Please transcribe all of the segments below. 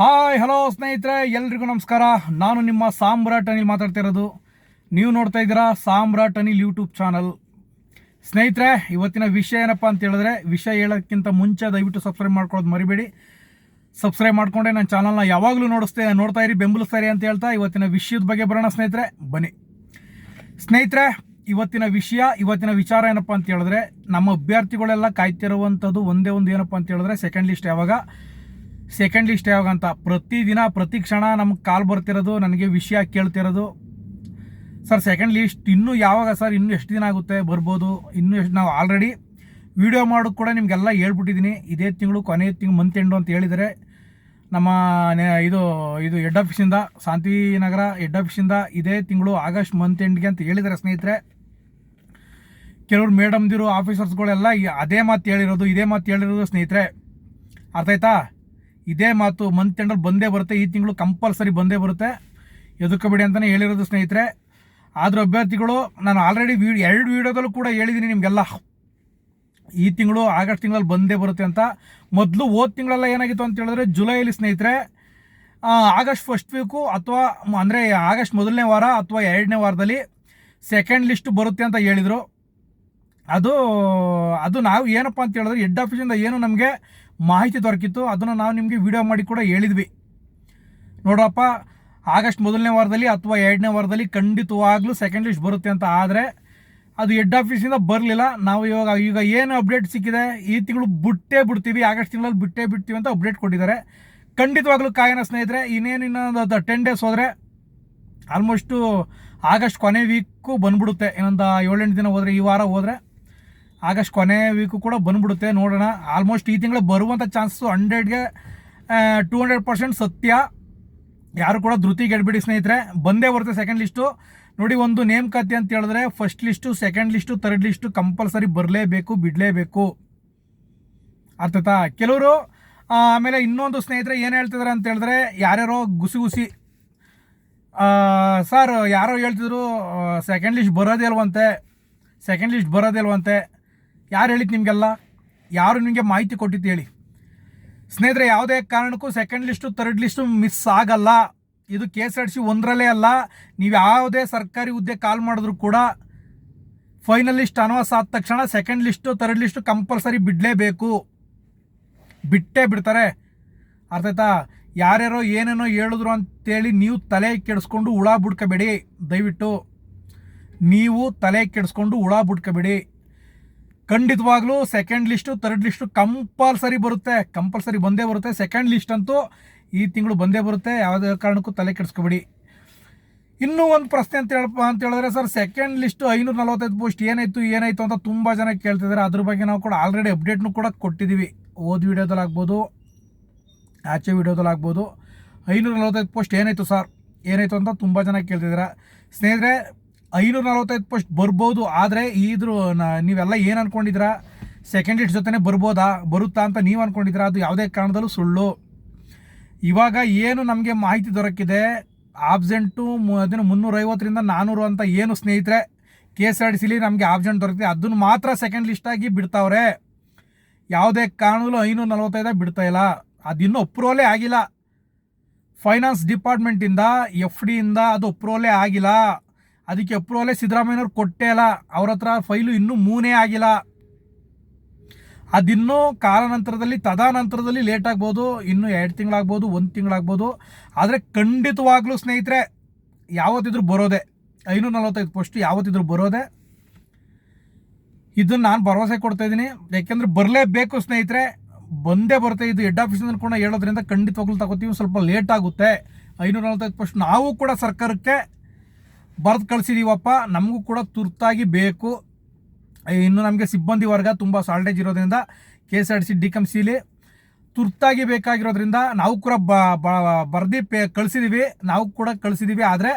Hi, hello ಸ್ನೇಹಿತರೆ, ಎಲ್ರಿಗೂ ನಮಸ್ಕಾರ. ನಾನು ನಿಮ್ಮ ಸಾಮ್ರಾಟ್ ಅನಿಲ್ ಮಾತಾಡ್ತಿರೋದು ನೀವು ನೋಡ್ತಾ ಇದ್ದೀರಾ ಸಾಮ್ರಾಟ್ ಅನಿಲ್ ಯೂಟ್ಯೂಬ್ ಚಾನಲ್. ಸ್ನೇಹಿತರೆ, ಇವತ್ತಿನ ವಿಷಯ ಏನಪ್ಪ ಅಂತ ಹೇಳಿದ್ರೆ, ವಿಷಯ ಹೇಳೋಕ್ಕಿಂತ ಮುಂಚೆ ದಯವಿಟ್ಟು ಸಬ್ಸ್ಕ್ರೈಬ್ ಮಾಡ್ಕೊಳ್ಳೋದು ಮರಿಬೇಡಿ. ಸಬ್ಸ್ಕ್ರೈಬ್ ಮಾಡಿಕೊಂಡೆ, ನನ್ನ ಚಾನಲ್ನ ಯಾವಾಗಲೂ ನೋಡಿಸ್ತೇ, ನೋಡ್ತಾ ಇರಿ, ಬೆಂಬಲಿಸ್ತಾ ಇರಿ ಅಂತ ಹೇಳ್ತಾ ಇವತ್ತಿನ ವಿಷಯದ ಬಗ್ಗೆ ಬರೋಣ ಸ್ನೇಹಿತರೆ, ಬನ್ನಿ. ಸ್ನೇಹಿತರೆ, ಇವತ್ತಿನ ವಿಷಯ, ಇವತ್ತಿನ ವಿಚಾರ ಏನಪ್ಪ ಅಂತ ಹೇಳಿದ್ರೆ, ನಮ್ಮ ಅಭ್ಯರ್ಥಿಗಳೆಲ್ಲ ಕಾಯ್ತಿರುವಂಥದ್ದು ಒಂದೇ ಒಂದು ಏನಪ್ಪ ಅಂತ ಹೇಳಿದ್ರೆ ಸೆಕೆಂಡ್ ಲಿಸ್ಟ್ ಯಾವಾಗ? ಸೆಕೆಂಡ್ ಲಿಸ್ಟ್ ಯಾವಾಗ ಅಂತ ಪ್ರತಿದಿನ, ಪ್ರತಿ ಕ್ಷಣ ನಮ್ಗೆ ಕಾಲ್ ಬರ್ತಿರೋದು, ನನಗೆ ವಿಷಯ ಕೇಳ್ತಿರೋದು. ಸರ್ ಸೆಕೆಂಡ್ ಲಿಸ್ಟ್ ಇನ್ನೂ ಯಾವಾಗ ಸರ್? ಇನ್ನೂ ಎಷ್ಟು ದಿನ ಆಗುತ್ತೆ? ಬರ್ಬೋದು. ಇನ್ನೂ ಎಷ್ಟು ನಾವು ಆಲ್ರೆಡಿ ವಿಡಿಯೋ ಮಾಡೋದು ಕೂಡ ನಿಮಗೆಲ್ಲ ಹೇಳ್ಬಿಟ್ಟಿದ್ದೀನಿ ಇದೇ ತಿಂಗಳು, ಕೊನೆ ತಿಂಗಳು ಮಂತ್ ಎಂಡು ಅಂತ ಹೇಳಿದರೆ ನಮ್ಮ ಇದು ಇದು ಹೆಡ್ ಆಫೀಸಿಂದ ಶಾಂತಿನಗರ ಹೆಡ್ ಆಫೀಸಿಂದ ಇದೇ ತಿಂಗಳು ಆಗಸ್ಟ್ ಮಂತ್ ಎಂಡ್ಗೆ ಅಂತ ಹೇಳಿದರೆ ಸ್ನೇಹಿತರೆ, ಕೆಲವ್ರು ಮೇಡಮ್ದಿರು ಆಫೀಸರ್ಸ್ಗಳೆಲ್ಲ ಅದೇ ಮಾತು ಹೇಳಿರೋದು, ಇದೇ ಮಾತು ಹೇಳಿರೋದು ಸ್ನೇಹಿತರೆ. ಅರ್ಥ ಆಯ್ತಾ? ಇದೇ ಮಾತು ಮಂತ್ ಎಂಡಲ್ಲಿ ಬಂದೇ ಬರುತ್ತೆ. ಈ ತಿಂಗಳು ಕಂಪಲ್ಸರಿ ಬಂದೇ ಬರುತ್ತೆ. ಎದುಕಬೇಡಿ ಅಂತಲೇ ಹೇಳಿರೋದು ಸ್ನೇಹಿತರೆ. ಆದರೂ ಅಭ್ಯರ್ಥಿಗಳು, ನಾನು ಆಲ್ರೆಡಿ ವೀಡಿಯೋ ಎರಡು ವೀಡಿಯೋದಲ್ಲೂ ಕೂಡ ಹೇಳಿದ್ದೀನಿ ನಿಮಗೆಲ್ಲ. ಈ ತಿಂಗಳು ಆಗಸ್ಟ್ ತಿಂಗಳಲ್ಲಿ ಬಂದೇ ಬರುತ್ತೆ ಅಂತ. ಮೊದಲು ಓದ್ ತಿಂಗಳೆಲ್ಲ ಏನಾಗಿತ್ತು ಅಂತ ಹೇಳಿದ್ರೆ ಜುಲೈಲಿ ಸ್ನೇಹಿತರೆ ಆಗಸ್ಟ್ ಫಸ್ಟ್ ವೀಕು ಅಥವಾ ಅಂದರೆ ಆಗಸ್ಟ್ ಮೊದಲನೇ ವಾರ ಅಥವಾ ಎರಡನೇ ವಾರದಲ್ಲಿ ಸೆಕೆಂಡ್ ಲಿಸ್ಟ್ ಬರುತ್ತೆ ಅಂತ ಹೇಳಿದರು. ಅದು ಅದು ನಾವು ಏನಪ್ಪ ಅಂತ ಹೇಳಿದ್ರೆ ಹೆಡ್ ಆಫೀಸಿಂದ ಏನು ನಮಗೆ ಮಾಹಿತಿ ದೊರಕಿತ್ತು, ಅದನ್ನು ನಾವು ನಿಮಗೆ ವಿಡಿಯೋ ಮಾಡಿ ಕೂಡ ಹೇಳಿದ್ವಿ. ನೋಡಪ್ಪ ಆಗಸ್ಟ್ ಮೊದಲನೇ ವಾರದಲ್ಲಿ ಅಥವಾ ಎರಡನೇ ವಾರದಲ್ಲಿ ಖಂಡಿತವಾಗ್ಲೂ ಸೆಕೆಂಡ್ ಲಿಸ್ಟ್ ಬರುತ್ತೆ ಅಂತ ಆದರೆ ಅದು ಹೆಡ್ ಆಫೀಸಿಂದ ಬರಲಿಲ್ಲ. ನಾವು ಇವಾಗ, ಈಗ ಏನು ಅಪ್ಡೇಟ್ ಸಿಕ್ಕಿದೆ, ಈ ತಿಂಗಳು ಬಿಟ್ಟೇ ಬಿಡ್ತೀವಿ, ಆಗಸ್ಟ್ ತಿಂಗಳಲ್ಲಿ ಬಿಟ್ಟೇ ಬಿಡ್ತೀವಿ ಅಂತ ಅಪ್ಡೇಟ್ ಕೊಟ್ಟಿದ್ದಾರೆ. ಖಂಡಿತವಾಗ್ಲೂ ಕಾಯನ ಸ್ನೇಹಿತರೆ, ಇನ್ನೇನು ಇನ್ನೊಂದು ಟೆನ್ ಡೇಸ್ ಹೋದರೆ ಆಲ್ಮೋಸ್ಟು ಆಗಸ್ಟ್ ಕೊನೆ ವೀಕು ಬಂದ್ಬಿಡುತ್ತೆ. ಇನ್ನೊಂದು ಏಳೆಂಟು ದಿನ ಹೋದರೆ, ಈ ವಾರ ಹೋದರೆ ಆಗಸ್ಟ್ ಕೊನೆ ವೀಕು ಕೂಡ ಬಂದ್ಬಿಡುತ್ತೆ, ನೋಡೋಣ. ಆಲ್ಮೋಸ್ಟ್ ಈ ತಿಂಗಳು ಬರುವಂಥ ಚಾನ್ಸು ಹಂಡ್ರೆಡ್ಗೆ ಟೂ ಹಂಡ್ರೆಡ್ ಪರ್ಸೆಂಟ್ ಸತ್ಯ. ಯಾರು ಕೂಡ ಧೃತಿ ಗೆಡ್ಬಿಡಿ ಸ್ನೇಹಿತರೆ, ಬಂದೇ ಬರುತ್ತೆ ಸೆಕೆಂಡ್ ಲಿಸ್ಟು ನೋಡಿ, ಒಂದು ನೇಮಕಾತಿ ಅಂತ ಹೇಳಿದ್ರೆ first list second list third list compulsory ಬರಲೇಬೇಕು, ಬಿಡಲೇಬೇಕು. ಅರ್ಥತಾ ಕೆಲವರು ಆಮೇಲೆ ಇನ್ನೊಂದು ಸ್ನೇಹಿತರೆ ಏನು ಹೇಳ್ತಿದ್ದಾರೆ ಅಂತ ಹೇಳಿದ್ರೆ, ಯಾರ್ಯಾರೋ ಗುಸಿ ಗುಸಿ ಸರ್ ಯಾರೋ ಹೇಳ್ತಿದ್ರು ಸೆಕೆಂಡ್ ಲಿಸ್ಟ್ ಬರೋದೇ ಅಲ್ವಂತೆ ಸೆಕೆಂಡ್ ಲಿಸ್ಟ್ ಬರೋದೇ ಅಲ್ವಂತೆ ಯಾರು ಹೇಳಿದ್ದು ನಿಮಗೆಲ್ಲ? ಯಾರು ನಿಮಗೆ ಮಾಹಿತಿ ಕೊಟ್ಟಿದ್ದು ಹೇಳಿ. ಸ್ನೇಹಿತರೆ, ಯಾವುದೇ ಕಾರಣಕ್ಕೂ second list third list miss ಆಗಲ್ಲ. ಇದು ಕೆ ಎಸ್ ಆರ್ ಸಿ ಒಂದರಲ್ಲೇ ಅಲ್ಲ. ನೀವು ಯಾವುದೇ ಸರ್ಕಾರಿ ಹುದ್ದೆ ಕಾಲ್ ಮಾಡಿದ್ರು ಕೂಡ ಫೈನಲ್ ಲಿಸ್ಟ್ ಅನೌನ್ಸ್ ಆದ ತಕ್ಷಣ second list third list compulsory ಬಿಡಲೇಬೇಕು. ಬಿಟ್ಟೇ ಬಿಡ್ತಾರೆ. ಅರ್ಥ ಆಯ್ತಾ? ಯಾರ್ಯಾರೋ ಏನೇನೋ ಹೇಳಿದ್ರು ಅಂತೇಳಿ ನೀವು ತಲೆ ಕೆಡಿಸ್ಕೊಂಡು ಹುಳ ಬಿಡ್ಕೋಬೇಡಿ. ದಯವಿಟ್ಟು ನೀವು ತಲೆ ಕೆಡಿಸ್ಕೊಂಡು ಹುಳ ಬಿಡ್ಕೋಬೇಡಿ. ಖಂಡಿತವಾಗ್ಲೂ second list third list compulsory ಬರುತ್ತೆ. ಕಂಪಲ್ಸರಿ ಬಂದೇ ಬರುತ್ತೆ. ಸೆಕೆಂಡ್ ಲಿಸ್ಟ್ ಅಂತೂ ಈ ತಿಂಗಳು ಬಂದೇ ಬರುತ್ತೆ. ಯಾವುದೇ ಕಾರಣಕ್ಕೂ ತಲೆ ಕೆಡಿಸ್ಕೊಬೇಡಿ. ಇನ್ನೂ ಒಂದು ಪ್ರಶ್ನೆ ಅಂತ ಹೇಳಪ್ಪ ಅಂತ ಹೇಳಿದ್ರೆ ಸರ್ ಸೆಕೆಂಡ್ ಲಿಸ್ಟು ಐನೂರ ನಲವತ್ತೈದು ಪೋಸ್ಟ್ ಏನಾಯಿತು ಏನಾಯಿತು ಅಂತ ತುಂಬ ಜನ ಕೇಳ್ತಿದ್ದಾರೆ. ಅದ್ರ ಬಗ್ಗೆ ನಾವು ಕೂಡ ಆಲ್ರೆಡಿ ಅಪ್ಡೇಟ್ನು ಕೂಡ ಕೊಟ್ಟಿದ್ದೀವಿ. ಓದ್ ವಿಡಿಯೋದಲ್ಲಿ ಆಗ್ಬೋದು, ಆಚೆ ವಿಡಿಯೋದಲ್ಲಿ ಆಗ್ಬೋದು. ಐನೂರ ನಲವತ್ತೈದು ಪೋಸ್ಟ್ ಏನಾಯಿತು ಸರ್? ಏನಾಯ್ತು ಅಂತ ತುಂಬ ಜನ ಕೇಳ್ತಿದ್ದೀರಾ. ಸ್ನೇಹಿತರೆ ಐನೂರ ನಲವತ್ತೈದು ಪೋಸ್ಟ್ ಬರ್ಬೋದು, ಆದರೆ ಇದ್ರ ನೀವೆಲ್ಲ ಏನು ಅಂದ್ಕೊಂಡಿದ್ದೀರಾ ಸೆಕೆಂಡ್ ಇಟ್ ಜೊತೆನೇ ಬರ್ಬೋದಾ? ಬರುತ್ತಾ ಅಂತ ನೀವು ಅಂದ್ಕೊಂಡಿದ್ದೀರಾ ಅದು ಯಾವುದೇ ಕಾರಣದಲ್ಲೂ ಸುಳ್ಳು. ಇವಾಗ ಏನು ನಮಗೆ ಮಾಹಿತಿ ದೊರಕಿದೆ ಆಬ್ಸೆಂಟು ಅದನ್ನು ಮುನ್ನೂರೈವತ್ತರಿಂದ ನಾನ್ನೂರು ಅಂತ ಏನು ಸ್ನೇಹಿತರೆ ಕೆ ಎಸ್ ಆರ್ ಟಿ ಸಿಲಿ ನಮಗೆ ಆಬ್ಸೆಂಟ್ ದೊರಕಿದೆ ಅದನ್ನು ಮಾತ್ರ ಸೆಕೆಂಡ್ ಲಿಸ್ಟಾಗಿ ಬಿಡ್ತಾವ್ರೆ. ಯಾವುದೇ ಕಾರಣದಲ್ಲೂ ಐನೂರ ನಲವತ್ತೈದು ಬಿಡ್ತಾ ಇಲ್ಲ. ಅದಿನ್ನೂ ಅಪ್ರೂವಲೇ ಆಗಿಲ್ಲ. ಫೈನಾನ್ಸ್ ಡಿಪಾರ್ಟ್ಮೆಂಟಿಂದ ಎಫ್ ಡಿಯಿಂದ ಅದು ಅಪ್ರೂವಲೇ ಆಗಿಲ್ಲ. ಅದಕ್ಕೆ ಅಪ್ರೂವಲೇ ಸಿದ್ದರಾಮಯ್ಯವ್ರು ಕೊಟ್ಟೇ ಇಲ್ಲ ಅವ್ರ ಹತ್ರ ಫೈಲು ಇನ್ನೂ ಮೂನೇ ಆಗಿಲ್ಲ. ಅದಿನ್ನೂ ಕಾಲಾನಂತರದಲ್ಲಿ, ತದಾನಂತರದಲ್ಲಿ ಲೇಟ್ ಆಗ್ಬೋದು, ಇನ್ನೂ ಎರಡು ತಿಂಗಳಾಗ್ಬೋದು, ಒಂದು ತಿಂಗಳಾಗ್ಬೋದು. ಆದರೆ ಖಂಡಿತವಾಗ್ಲೂ ಸ್ನೇಹಿತರೆ, ಯಾವತ್ತಿದ್ರೂ ಬರೋದೆ. ಐನೂರ ನಲವತ್ತೈದು ಪೋಸ್ಟ್ ಯಾವತ್ತಿದ್ರೂ ಬರೋದೆ. ಇದನ್ನು ನಾನು ಭರವಸೆ ಕೊಡ್ತಾ ಇದ್ದೀನಿ. ಯಾಕೆಂದ್ರೆ ಬರಲೇಬೇಕು ಸ್ನೇಹಿತರೆ. ಬಂದೇ ಬರ್ತಾ ಇದು ಹೆಡ್ ಆಫೀಸಿಂದ ಕೂಡ ಹೇಳೋದ್ರಿಂದ ಖಂಡಿತವಾಗ್ಲೂ ತಗೋತೀವಿ. ಸ್ವಲ್ಪ ಲೇಟ್ ಆಗುತ್ತೆ. ಐನೂರ ನಲವತ್ತೈದು ಪೋಸ್ಟ್ ನಾವು ಕೂಡ ಸರ್ಕಾರಕ್ಕೆ ಬರೆದು ಕಳಿಸಿದೀವಪ್ಪ, ನಮಗೂ ಕೂಡ ತುರ್ತಾಗಿ ಬೇಕು. ಇನ್ನು ನಮಗೆ ಸಿಬ್ಬಂದಿ ವರ್ಗ ತುಂಬ ಶಾರ್ಟೇಜ್ ಇರೋದ್ರಿಂದ K S R T C D come ಸಿಲಿ ತುರ್ತಾಗಿ ಬೇಕಾಗಿರೋದ್ರಿಂದ ನಾವು ಕೂಡ ಬ ಬರ್ದು ಪೇ ಕಳಿಸಿದ್ದೀವಿ ನಾವು ಕೂಡ ಕಳಿಸಿದೀವಿ. ಆದರೆ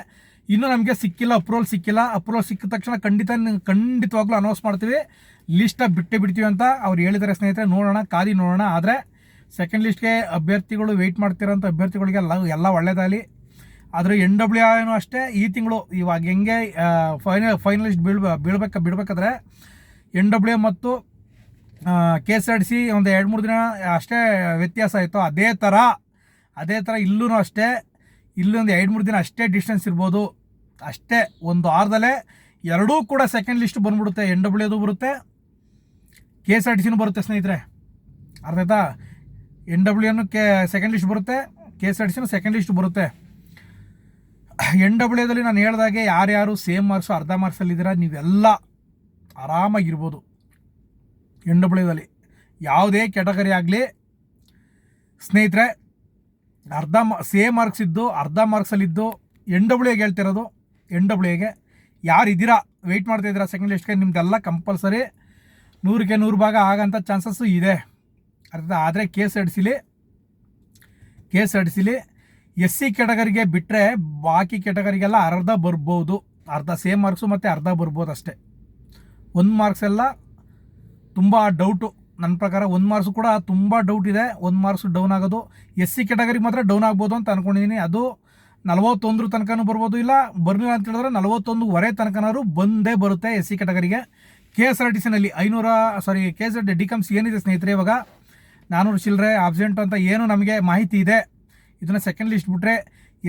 ಇನ್ನೂ ನಮಗೆ ಸಿಕ್ಕಿಲ್ಲ ಅಪ್ರೂವಲ್ ಸಿಕ್ಕಿಲ್ಲ. ಅಪ್ರೂವಲ್ ಸಿಕ್ಕಿದ ತಕ್ಷಣ ಖಂಡಿತ ಖಂಡಿತವಾಗ್ಲೂ ಅನೌನ್ಸ್ ಮಾಡ್ತೀವಿ. ಲಿಸ್ಟ ಬಿಟ್ಟೆ ಬಿಡ್ತೀವಿ ಅಂತ ಅವ್ರು ಹೇಳಿದ್ದಾರೆ ಸ್ನೇಹಿತರೆ. ನೋಡೋಣ ಕಾದಿ ನೋಡೋಣ. ಆದರೆ ಸೆಕೆಂಡ್ ಲಿಸ್ಟ್ಗೆ ಅಭ್ಯರ್ಥಿಗಳು ವೆಯ್ಟ್ ಮಾಡ್ತಿರೋಂಥ ಅಭ್ಯರ್ಥಿಗಳಿಗೆ ಎಲ್ಲ ಎಲ್ಲ ಒಳ್ಳೇದಾಗಲಿ. ಆದರೆ ಎನ್ ಡಬ್ಲ್ಯೂ ಏನೂ ಅಷ್ಟೇ ಈ ತಿಂಗಳು ಇವಾಗ ಹೆಂಗೆ ಫೈನಲ್ ಫೈನಲಿಸ್ಟ್ ಬೀಳ್ ಬೀಳ್ಬೇಕ, ಬಿಡ್ಬೇಕಾದ್ರೆ ಎನ್ ಡಬ್ಲ್ಯೂ ಮತ್ತು ಕೆ ಎಸ್ ಆರ್ ಸಿ ಒಂದು ಎರಡು ಮೂರು ದಿನ ಅಷ್ಟೇ ವ್ಯತ್ಯಾಸ ಆಯಿತು ಅದೇ ಥರ ಅದೇ ಥರ ಇಲ್ಲೂ ಅಷ್ಟೇ ಇಲ್ಲೊಂದು ಎರಡು ಮೂರು ದಿನ ಅಷ್ಟೇ ಡಿಸ್ಟೆನ್ಸ್ ಇರ್ಬೋದು. ಅಷ್ಟೇ ಒಂದು ವಾರದಲ್ಲೇ ಎರಡೂ ಕೂಡ ಸೆಕೆಂಡ್ ಲಿಸ್ಟ್ ಬಂದ್ಬಿಡುತ್ತೆ. ಎನ್ ಡಬ್ಲ್ಯೂ ಅದು ಬರುತ್ತೆ ಕೆ ಎಸ್ ಆರ್ ಟಿ ಸಿನೂ ಬರುತ್ತೆ ಸ್ನೇಹಿತರೆ. ಅರ್ಥ ಆಯ್ತಾ? N W K second list ಬರುತ್ತೆ ಕೆ ಎಸ್ ಆರ್ ಟಿ ಸಿನೂ ಸೆಕೆಂಡ್ ಲಿಸ್ಟ್ ಬರುತ್ತೆ. ಎನ್ ಡಬ್ಲ್ಯೂದಲ್ಲಿ ನಾನು ಹೇಳ್ದಾಗೆ ಯಾರ್ಯಾರು ಸೇಮ್ ಮಾರ್ಕ್ಸು ಅರ್ಧ ಮಾರ್ಕ್ಸಲ್ಲಿದ್ದೀರಾ ನೀವೆಲ್ಲ ಆರಾಮಾಗಿರ್ಬೋದು. ಎನ್ ಡಬ್ಲ್ಯೂದಲ್ಲಿ ಯಾವುದೇ ಕ್ಯಾಟಗರಿ ಆಗಲಿ, ಸ್ನೇಹಿತರೆ, ಅರ್ಧ ಸೇಮ್ ಮಾರ್ಕ್ಸ್ ಇದ್ದು, ಅರ್ಧ ಮಾರ್ಕ್ಸಲ್ಲಿದ್ದು ಎನ್ ಡಬ್ಲ್ಯೂಗೆ ಹೇಳ್ತಿರೋದು ಎನ್ ಡಬ್ಲ್ಯೂಗೆ ಯಾರು ಇದ್ದೀರಾ ವೆಯ್ಟ್ ಮಾಡ್ತಾ ಇದ್ದೀರಾ ಸೆಕೆಂಡ್ ಲಿಸ್ಟ್ಗೆ ನಿಮ್ದೆಲ್ಲ ಕಂಪಲ್ಸರಿ ನೂರಕ್ಕೆ ನೂರು ಭಾಗ ಆಗೋಂಥ ಚಾನ್ಸಸ್ಸು ಇದೆ. ಅರ್ಥ ಆದರೆ ಕೇಸ್ ಅಡಿಸಿಲಿ ಕೇಸ್ ಟಿ ಸಿಲಿ ಕೆ ಎಸ್ ಸಿ ಕೆಟಗರಿಗೆ ಬಿಟ್ಟರೆ ಬಾಕಿ ಕೆಟಗರಿಗೆಲ್ಲ ಅರ್ಧ ಬರ್ಬೋದು. ಅರ್ಧ ಸೇಮ್ ಮಾರ್ಕ್ಸು ಮತ್ತು ಅರ್ಧ ಬರ್ಬೋದು ಅಷ್ಟೇ. ಒಂದು ಮಾರ್ಕ್ಸ್ ಎಲ್ಲ ತುಂಬ ಡೌಟು ನನ್ನ ಪ್ರಕಾರ ಒಂದು ಮಾರ್ಕ್ಸು ಕೂಡ ತುಂಬ ಡೌಟ್ ಇದೆ. ಒಂದು ಮಾರ್ಕ್ಸ್ ಡೌನ್ ಆಗೋದು. ಎಸ್ ಸಿ ಕೆಟಗರಿಗೆ ಮಾತ್ರ ಡೌನ್ ಆಗ್ಬೋದು ಅಂತ ಅಂದ್ಕೊಂಡಿದ್ದೀನಿ ಅದು ನಲವತ್ತೊಂದರ ತನಕನೂ ಬರ್ಬೋದು ಇಲ್ಲ, ಬರಲಿಲ್ಲ ಅಂತ ಹೇಳಿದ್ರೆ ನಲವತ್ತೊಂದುವರೆ ತನಕನಾದ್ರು ಬಂದೇ ಬರುತ್ತೆ ಎಸ್ ಸಿ ಕೆಟಗರಿಗೆ. ಕೆ ಎಸ್ ಆರ್ ಟಿ ಸಿನಲ್ಲಿ ಐನೂರ ಸಾರಿ K S R T comes ಏನಿದೆ ಸ್ನೇಹಿತರೆ ಇವಾಗ? ನಾನ್ನೂರು ಚಿಲ್ಲರೆ ಆಬ್ಸೆಂಟ್ ಅಂತ ಏನು ನಮಗೆ ಮಾಹಿತಿ ಇದೆ. ಇದನ್ನು ಸೆಕೆಂಡ್ ಲಿಸ್ಟ್ ಬಿಟ್ಟರೆ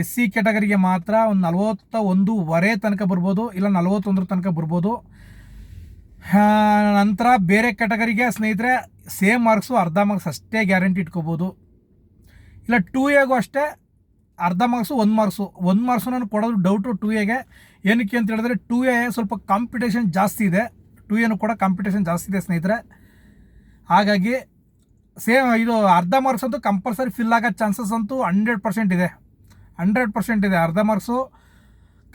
ಎಸ್ ಸಿ ಕ್ಯಾಟಗರಿಗೆ ಮಾತ್ರ ಒಂದು ನಲವತ್ತ ಒಂದೂವರೆ ತನಕ ಬರ್ಬೋದು, ಇಲ್ಲ ನಲವತ್ತೊಂದರ ತನಕ ಬರ್ಬೋದು. ನಂತರ ಬೇರೆ ಕ್ಯಾಟಗರಿಗೆ ಸ್ನೇಹಿತರೆ ಸೇಮ್ ಮಾರ್ಕ್ಸು ಅರ್ಧ ಮಾರ್ಕ್ಸ್ ಅಷ್ಟೇ ಗ್ಯಾರಂಟಿ ಇಟ್ಕೋಬೋದು. ಇಲ್ಲ ಟೂ ಎಗೂ ಅಷ್ಟೇ ಅರ್ಧ ಮಾರ್ಕ್ಸು ಒಂದು ಮಾರ್ಕ್ಸು ಒಂದು ಮಾರ್ಕ್ಸು ನಾನು ಕೊಡೋದು ಡೌಟು ಟೂ ಎಗೆ ಏನಕ್ಕೆ ಅಂತ ಹೇಳಿದ್ರೆ ಟೂ ಎ ಸ್ವಲ್ಪ ಕಾಂಪಿಟೇಷನ್ ಜಾಸ್ತಿ ಇದೆ. ಟೂ ಎನು ಕೂಡ ಕಾಂಪಿಟೇಷನ್ ಜಾಸ್ತಿ ಇದೆ ಸ್ನೇಹಿತರೆ. ಹಾಗಾಗಿ ಸೇಮ್ ಇದು ಅರ್ಧ ಮಾರ್ಕ್ಸ್ ಅಂತೂ ಕಂಪಲ್ಸರಿ ಫಿಲ್ ಆಗೋ ಚಾನ್ಸಸ್ ಅಂತೂ ಹಂಡ್ರೆಡ್ ಪರ್ಸೆಂಟ್ ಇದೆ. ಹಂಡ್ರೆಡ್ ಪರ್ಸೆಂಟ್ ಇದೆ. ಅರ್ಧ ಮಾರ್ಕ್ಸು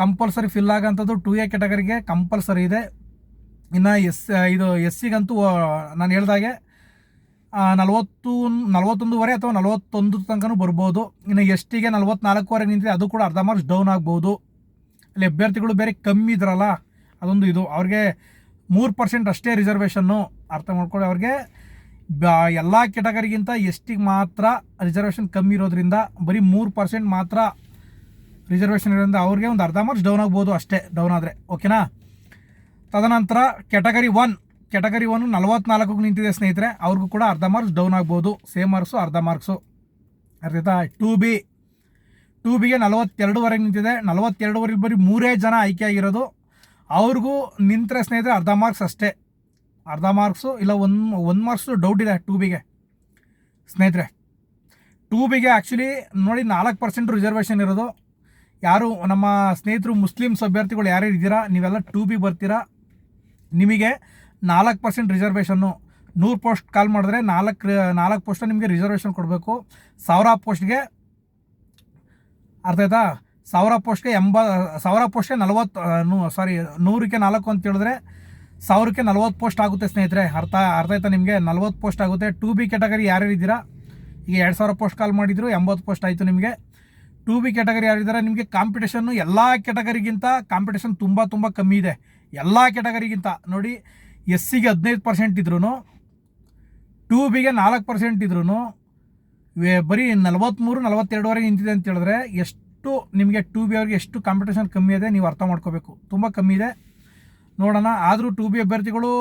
ಕಂಪಲ್ಸರಿ ಫಿಲ್ ಆಗೋಂಥದ್ದು ಟೂ ಎ ಕ್ಯಾಟಗರಿಗೆ ಕಂಪಲ್ಸರಿ ಇದೆ. ಇನ್ನು ಎಸ್, ಇದು ಎಸ್ ಸಿಗಂತೂ ನಾನು ಹೇಳ್ದಾಗೆ ನಲವತ್ತು, ನಲವತ್ತೊಂದುವರೆ ಅಥವಾ ನಲವತ್ತೊಂದು ತನಕನೂ ಬರ್ಬೋದು. ಇನ್ನು ಎಸ್ ಟಿಗೆ ನಲವತ್ನಾಲ್ಕುವರೆ ನಿಂತಿದೆ. ಅದು ಕೂಡ ಅರ್ಧ ಮಾರ್ಕ್ಸ್ ಡೌನ್ ಆಗ್ಬೋದು. ಅಲ್ಲಿ ಅಭ್ಯರ್ಥಿಗಳು ಬೇರೆ ಕಮ್ಮಿ ಇದ್ರಲ್ಲ, ಅದೊಂದು ಇದು. ಅವ್ರಿಗೆ ಮೂರು ಪರ್ಸೆಂಟ್ ಅಷ್ಟೇ ರಿಸರ್ವೇಷನ್ನು ಅರ್ಥ ಮಾಡ್ಕೊಳ್ಳಿ ಅವ್ರಿಗೆ. ಎಲ್ಲ ಕೆಟಗರಿಗಿಂತ ಎಸ್ ಟಿಗೆ ಮಾತ್ರ ರಿಸರ್ವೇಷನ್ ಕಮ್ಮಿ ಇರೋದ್ರಿಂದ ಬರೀ ಮೂರು ಪರ್ಸೆಂಟ್ ಮಾತ್ರ ರಿಸರ್ವೇಷನ್ ಇರೋದ್ರಿಂದ ಅವ್ರಿಗೆ ಒಂದು ಅರ್ಧ ಮಾರ್ಕ್ಸ್ ಡೌನ್ ಆಗ್ಬೋದು ಅಷ್ಟೇ ಡೌನ್ ಆದರೆ. ಓಕೆನಾ ತದನಂತರ ಕೆಟಗರಿ ಒನ್ ಕೆಟಗರಿ ಒನ್ ನಲವತ್ನಾಲ್ಕು ನಿಂತಿದೆ ಸ್ನೇಹಿತರೆ, ಅವ್ರಿಗೂ ಕೂಡ ಅರ್ಧ ಮಾರ್ಕ್ಸ್ ಡೌನ್ ಆಗ್ಬೋದು. ಸೇಮ್ ಮಾರ್ಕ್ಸು ಅರ್ಧ ಮಾರ್ಕ್ಸು ಅರ್ಥ ಟು ಬಿ ಟು ಬಿಗೆ ನಲವತ್ತೆರಡುವರೆಗೆ ನಿಂತಿದೆ. ನಲವತ್ತೆರಡುವರೆಗೆ ಬರೀ ಮೂರೇ ಜನ ಆಯ್ಕೆ ಆಗಿರೋದು. ಅವ್ರಿಗೂ ನಿಂತರೆ ಸ್ನೇಹಿತರೆ ಅರ್ಧ ಮಾರ್ಕ್ಸ್ ಅಷ್ಟೇ. ಅರ್ಧ ಮಾರ್ಕ್ಸು ಇಲ್ಲ ಒಂದು ಒಂದು ಮಾರ್ಕ್ಸು ಡೌಟ್ ಇದೆ ಟೂ ಬಿಗೆ ಸ್ನೇಹಿತರೆ ಟೂ ಬಿಗೆ ಆ್ಯಕ್ಚುಲಿ ನೋಡಿ ನಾಲ್ಕು ಪರ್ಸೆಂಟ್ ರಿಸರ್ವೇಷನ್ ಇರೋದು. ಯಾರು ನಮ್ಮ ಸ್ನೇಹಿತರು ಮುಸ್ಲಿಮ್ಸ್ ಅಭ್ಯರ್ಥಿಗಳು ಯಾರ್ಯಾರು ಇದ್ದೀರಾ, ನೀವೆಲ್ಲ ಟೂ ಬಿ ಬರ್ತೀರಾ? ನಿಮಗೆ ನಾಲ್ಕು ಪರ್ಸೆಂಟ್ ರಿಸರ್ವೇಷನ್ನು ನೂರು ಪೋಸ್ಟ್ ಕಾಲ್ ಮಾಡಿದ್ರೆ ನಾಲ್ಕು ನಾಲ್ಕು ಪೋಸ್ಟ್ ನಿಮಗೆ ರಿಸರ್ವೇಷನ್ ಕೊಡಬೇಕು. ಸಾವಿರ ಪೋಸ್ಟ್ಗೆ ಅರ್ಥ ಆಯ್ತಾ? ಸಾವಿರ ಪೋಸ್ಟ್ಗೆ ಎಂಬ, ಸಾವಿರ ಪೋಸ್ಟ್ಗೆ ನಲವತ್ತು ಸಾರಿ ನೂರಕ್ಕೆ ನಾಲ್ಕು ಅಂತ ಹೇಳಿದ್ರೆ ಸಾವಿರಕ್ಕೆ ನಲ್ವತ್ತು ಪೋಸ್ಟ್ ಆಗುತ್ತೆ, ಸ್ನೇಹಿತರೆ. ಅರ್ಥ ಅರ್ಥ ಆಯ್ತಾ ನಿಮಗೆ? ನಲ್ವತ್ತು ಪೋಸ್ಟ್ ಆಗುತ್ತೆ. ಟು ಬಿ ಕ್ಯಾಟಗರಿ ಯಾರ್ಯಾರು ಇದ್ದೀರಾ ಈಗ ಎರಡು ಸಾವಿರ ಪೋಸ್ಟ್ ಕಾಲ್ ಮಾಡಿದ್ರು, ಎಂಬತ್ತು ಪೋಸ್ಟ್ ಆಯಿತು ನಿಮಗೆ. ಟು ಬಿ ಕ್ಯಾಟಗರಿ ಯಾರಿದ್ದಾರೆ ನಿಮಗೆ ಕಾಂಪಿಟೇಷನ್ನು ಎಲ್ಲ ಕ್ಯಾಟಗರಿಗಿಂತ ಕಾಂಪಿಟೇಷನ್ ತುಂಬ ತುಂಬ ಕಮ್ಮಿ ಇದೆ. ಎಲ್ಲ ಕ್ಯಾಟಗರಿಗಿಂತ. ನೋಡಿ ಎಸ್ ಸಿಗೆ ಹದಿನೈದು ಪರ್ಸೆಂಟ್ ಇದ್ರೂ ಟು ಬಿಗೆ ನಾಲ್ಕು ಪರ್ಸೆಂಟ್ ಇದ್ರೂ ಬರೀ ನಲವತ್ತ್ಮೂರು ನಲವತ್ತೆರಡುವರೆಗೆ ನಿಂತಿದೆ ಅಂತ ಹೇಳಿದ್ರೆ, ಎಷ್ಟು ನಿಮಗೆ ಟು ಬಿ ಅವ್ರಿಗೆ ಎಷ್ಟು ಕಾಂಪಿಟೇಷನ್ ಕಮ್ಮಿ ಇದೆ, ನೀವು ಅರ್ಥ ಮಾಡ್ಕೋಬೇಕು. ತುಂಬ ಕಮ್ಮಿ ಇದೆ. ನೋಡೋಣ. ಆದರೂ ಟು ಬಿ ಅಭ್ಯರ್ಥಿಗಳು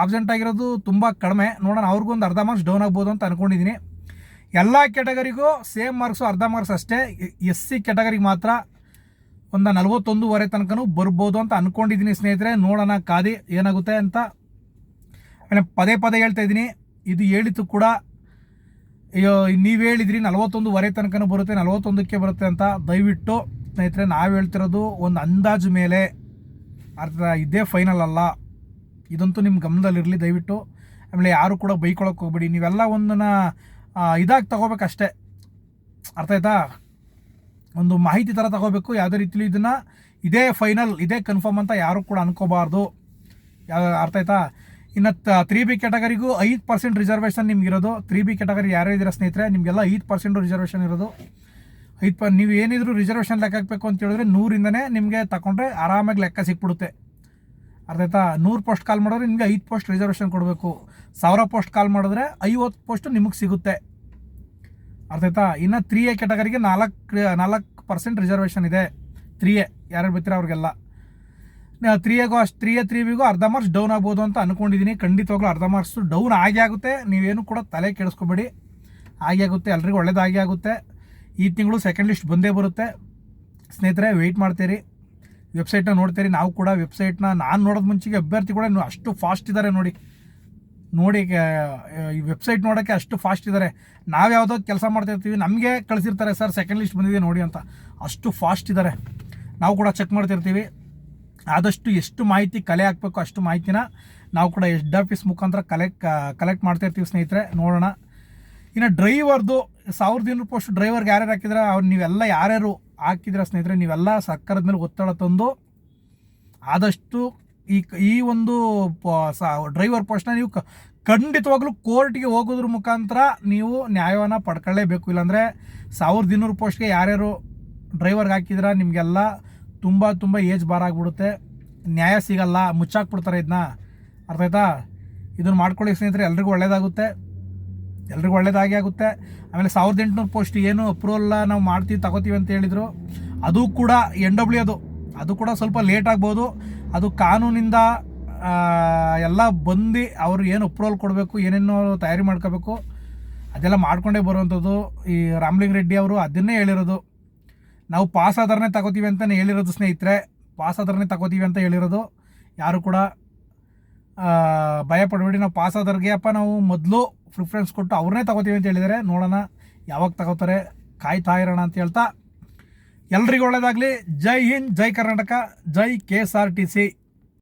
ಆಬ್ಸೆಂಟ್ ಆಗಿರೋದು ತುಂಬ ಕಡಿಮೆ. ನೋಡೋಣ, ಅವ್ರಿಗೊಂದು ಅರ್ಧ ಮಾರ್ಕ್ಸ್ ಡೌನ್ ಆಗ್ಬೋದು ಅಂತ ಅಂದ್ಕೊಂಡಿದ್ದೀನಿ ಎಲ್ಲ ಕ್ಯಾಟಗರಿಗೂ ಸೇಮ್ ಮಾರ್ಕ್ಸು ಅರ್ಧ ಮಾರ್ಕ್ಸ್ ಅಷ್ಟೇ. ಎಸ್ ಸಿ ಕ್ಯಾಟಗರಿಗೆ ಮಾತ್ರ ಒಂದು ನಲವತ್ತೊಂದುವರೆ ತನಕನೂ ಬರ್ಬೋದು ಅಂತ ಅಂದ್ಕೊಂಡಿದ್ದೀನಿ ಸ್ನೇಹಿತರೆ. ನೋಡೋಣ ಕಾದಿ ಏನಾಗುತ್ತೆ ಅಂತ. ಆಮೇಲೆ ಪದೇ ಪದೇ ಹೇಳ್ತಾ ಇದ್ದೀನಿ. ಇದು ಹೇಳಿತು ಕೂಡ, ಅಯ್ಯೋ, ನೀವು ಹೇಳಿದ್ರಿ ನಲವತ್ತೊಂದುವರೆ ತನಕನೂ ಬರುತ್ತೆ, ನಲವತ್ತೊಂದಕ್ಕೆ ಬರುತ್ತೆ ಅಂತ. ದಯವಿಟ್ಟು ಸ್ನೇಹಿತರೆ, ನಾವು ಹೇಳ್ತಿರೋದು ಒಂದು ಅಂದಾಜು ಮೇಲೆ. ಅರ್ಥ ಇದೇ ಫೈನಲ್ ಅಲ್ಲ. ಇದಂತೂ ನಿಮ್ಮ ಗಮನದಲ್ಲಿರಲಿ ದಯವಿಟ್ಟು. ಆಮೇಲೆ ಯಾರು ಕೂಡ ಬೈಕೊಳಕ್ಕೆ ಹೋಗ್ಬೇಡಿ. ನೀವೆಲ್ಲ ಒಂದನ್ನು ಇದಾಗಿ ತಗೋಬೇಕಷ್ಟೇ ಅರ್ಥ ಆಯ್ತಾ? ಒಂದು ಮಾಹಿತಿ ಥರ ತಗೋಬೇಕು. ಯಾವುದೇ ರೀತಿಲಿ ಇದನ್ನು ಇದೇ ಫೈನಲ್ ಇದೇ ಕನ್ಫರ್ಮ್ ಅಂತ ಯಾರು ಕೂಡ ಅನ್ಕೋಬಾರ್ದು. ಅರ್ಥ ಆಯ್ತಾ? ಇನ್ನು ತ್ರೀ ಬಿ ಕ್ಯಾಟಗರಿಗೂ ಐದು ಪರ್ಸೆಂಟ್ ರಿಸರ್ವೇಷನ್ ನಿಮ್ಗಿರೋದು. ತ್ರೀ ಬಿ ಕ್ಯಾಟಗರಿ ಯಾರು ಇದ್ದೀರಾ ಸ್ನೇಹಿತರೆ, ನಿಮಗೆಲ್ಲ ಐದು ಪರ್ಸೆಂಟು ರಿಸರ್ವೇಷನ್ ಇರೋದು. ಐದು ಪ ನೀವು ಏನಿದ್ರು ರಿಸರ್ವೇಷನ್ ಲೆಕ್ಕ ಹಾಕಬೇಕು ಅಂತ ಹೇಳಿದ್ರೆ ನೂರಿಂದನೇ ನಿಮಗೆ ತಗೊಂಡ್ರೆ ಆರಾಮಾಗಿ ಲೆಕ್ಕ ಸಿಕ್ಬಿಡುತ್ತೆ. ಅರ್ಥ ನೂರು ಪೋಸ್ಟ್ ಕಾಲ್ ಮಾಡಿದ್ರೆ ನಿಮಗೆ ಐದು ಪೋಸ್ಟ್ ರಿಸರ್ವೇಷನ್ ಕೊಡಬೇಕು. ಸಾವಿರ ಪೋಸ್ಟ್ ಕಾಲ್ ಮಾಡಿದ್ರೆ ಐವತ್ತು ಪೋಸ್ಟ್ ನಿಮಗೆ ಸಿಗುತ್ತೆ. ಅರ್ಥ ಇನ್ನು ತ್ರೀ ಎ ಕ್ಯಾಟಗರಿಗೆ ನಾಲ್ಕು ನಾಲ್ಕು ಪರ್ಸೆಂಟ್ ರಿಸರ್ವೇಷನ್ ಇದೆ. ತ್ರೀ ಎ ಯಾರು ಬರ್ತೀರ ಅವ್ರಿಗೆಲ್ಲ. ತ್ರೀ ಎಗೋ ಅಷ್ಟು ತ್ರೀ ಎ ತ್ರೀ ಬಿಗೂ ಅರ್ಧ ಮಾರ್ಕ್ಸ್ ಡೌನ್ ಆಗ್ಬೋದು ಅಂತ ಅಂದ್ಕೊಂಡಿದ್ದೀನಿ ಖಂಡಿತವಾಗ್ಲೂ ಅರ್ಧ ಮಾರ್ಕ್ಸ್ ಡೌನ್ ಆಗೇ ಆಗುತ್ತೆ. ನೀವೇನು ಕೂಡ ತಲೆ ಕೆಡಿಸ್ಕೊಬೇಡಿ. ಆಗಿ ಆಗುತ್ತೆ. ಎಲ್ರಿಗೂ ಒಳ್ಳೇದಾಗೇ ಆಗುತ್ತೆ. ಈ ತಿಂಗಳು ಸೆಕೆಂಡ್ ಲಿಸ್ಟ್ ಬಂದೇ ಬರುತ್ತೆ. ಸ್ನೇಹಿತರೆ ವೆಯ್ಟ್ ಮಾಡ್ತೀರಿ. ವೆಬ್ಸೈಟ್ನ ನೋಡ್ತೀರಿ. ನಾವು ಕೂಡ ವೆಬ್ಸೈಟ್ನ ನಾನು ನೋಡೋದು ಮುಂಚೆಗೆ ಅಭ್ಯರ್ಥಿ ಕೂಡ ಅಷ್ಟು ಫಾಸ್ಟ್ ಇದ್ದಾರೆ ನೋಡಿ. ನೋಡಿ ಈ ವೆಬ್ಸೈಟ್ ನೋಡೋಕ್ಕೆ ಅಷ್ಟು ಫಾಸ್ಟ್ ಇದ್ದಾರೆ ನಾವು ಯಾವುದೋ ಕೆಲಸ ಮಾಡ್ತಿರ್ತೀವಿ, ನಮಗೆ ಕಳಿಸಿರ್ತಾರೆ, ಸರ್ ಸೆಕೆಂಡ್ ಲಿಸ್ಟ್ ಬಂದಿದೆ ನೋಡಿ ಅಂತ. ಅಷ್ಟು ಫಾಸ್ಟ್ ಇದ್ದಾರೆ ನಾವು ಕೂಡ ಚೆಕ್ ಮಾಡ್ತಿರ್ತೀವಿ. ಆದಷ್ಟು ಎಷ್ಟು ಮಾಹಿತಿ ಕಲೆ ಹಾಕಬೇಕು ಅಷ್ಟು ಮಾಹಿತಿನ ನಾವು ಕೂಡ ಎಸ್ ಆಫೀಸ್ ಮುಖಾಂತರ ಕಲೆಕ್ಟ್ ಕಲೆಕ್ಟ್ ಮಾಡ್ತಾಯಿರ್ತೀವಿ ಸ್ನೇಹಿತರೆ. ನೋಡೋಣ. ಇನ್ನು ಡ್ರೈವರ್ದು ಸಾವಿರದ ಇನ್ನೂರು ಪೋಸ್ಟ್ ಡ್ರೈವರ್ಗೆ ಯಾರ್ಯಾರು ಹಾಕಿದ್ರೆ, ಅವ್ರು ನೀವೆಲ್ಲ ಯಾರ್ಯಾರು ಹಾಕಿದ್ರೆ ಸ್ನೇಹಿತರೆ, ನೀವೆಲ್ಲ ಸರ್ಕಾರದ ಮೇಲೆ ಒತ್ತಡ ತಂದು ಆದಷ್ಟು ಈ ಈ ಒಂದು ಡ್ರೈವರ್ ಪೋಸ್ಟ್ನ ನೀವು ಖಂಡಿತವಾಗ್ಲೂ ಕೋರ್ಟ್ಗೆ ಹೋಗೋದ್ರ ಮುಖಾಂತರ ನೀವು ನ್ಯಾಯವನ್ನು ಪಡ್ಕೊಳ್ಳೇಬೇಕು. ಇಲ್ಲಾಂದರೆ ಸಾವಿರದ ಇನ್ನೂರು ಪೋಸ್ಟ್ಗೆ ಯಾರ್ಯಾರು ಡ್ರೈವರ್ಗೆ ಹಾಕಿದ್ರೆ, ನಿಮಗೆಲ್ಲ ತುಂಬ ತುಂಬ ಏಜ್ ಬಾರ್ ಆಗಿಬಿಡುತ್ತೆ. ನ್ಯಾಯ ಸಿಗಲ್ಲ, ಮುಚ್ಚಾಕ್ಬಿಡ್ತಾರೆ ಇದನ್ನ ಅರ್ಥ ಆಯ್ತಾ? ಇದನ್ನು ಮಾಡ್ಕೊಳ್ಳಿ ಸ್ನೇಹಿತರೆ, ಎಲ್ರಿಗೂ ಒಳ್ಳೇದಾಗುತ್ತೆ. ಎಲ್ರಿಗೂ ಒಳ್ಳೇದಾಗಿ ಆಗುತ್ತೆ. ಆಮೇಲೆ ಸಾವಿರದ ಎಂಟುನೂರು ಪೋಸ್ಟ್ ಏನು ಅಪ್ರೂವಲ್ ನಾವು ಮಾಡ್ತೀವಿ, ತಗೋತೀವಿ ಅಂತ ಹೇಳಿದರು. ಅದು ಕೂಡ ಎನ್ ಡಬ್ಲ್ಯೂ ಅದು. ಅದು ಕೂಡ ಸ್ವಲ್ಪ ಲೇಟ್ ಆಗ್ಬೋದು. ಅದು ಕಾನೂನಿಂದ ಎಲ್ಲ ಬಂದು ಅವರು ಏನು ಅಪ್ರೂವಲ್ ಕೊಡಬೇಕು, ಏನೇನೋ ತಯಾರಿ ಮಾಡ್ಕೋಬೇಕು, ಅದೆಲ್ಲ ಮಾಡ್ಕೊಂಡೇ ಬರುವಂಥದ್ದು. ಈ ರಾಮ್ಲಿಂಗ್ ರೆಡ್ಡಿ ಅವರು ಅದನ್ನೇ ಹೇಳಿರೋದು. ನಾವು ಪಾಸ್ ಆಧಾರನೇ ತಗೋತೀವಿ ಅಂತಲೇ ಹೇಳಿರೋದು, ಸ್ನೇಹಿತರೆ. ಪಾಸ್ ಆಧಾರನೇ ತಗೋತೀವಿ ಅಂತ ಹೇಳಿರೋದು. ಯಾರು ಕೂಡ ಭಯ ಪಡಬೇಡಿ ನಾವು ಪಾಸ್ ಆದ್ರಿಗೆ ಅಪ್ಪ, ನಾವು ಮೊದಲು ಪ್ರಿಫರೆನ್ಸ್ ಕೊಟ್ಟು ಅವ್ರನ್ನೇ ತಗೋತೀವಿ ಅಂತ ಹೇಳಿದರೆ ನೋಡೋಣ ಯಾವಾಗ ತಗೋತಾರೆ, ಕಾಯ್ತಾ ಇರೋಣ ಅಂತ ಹೇಳ್ತಾ. ಎಲ್ರಿಗೂ ಒಳ್ಳೇದಾಗಲಿ. ಜೈ ಹಿಂದ್, ಜೈ ಕರ್ನಾಟಕ, ಜೈ K S R T C.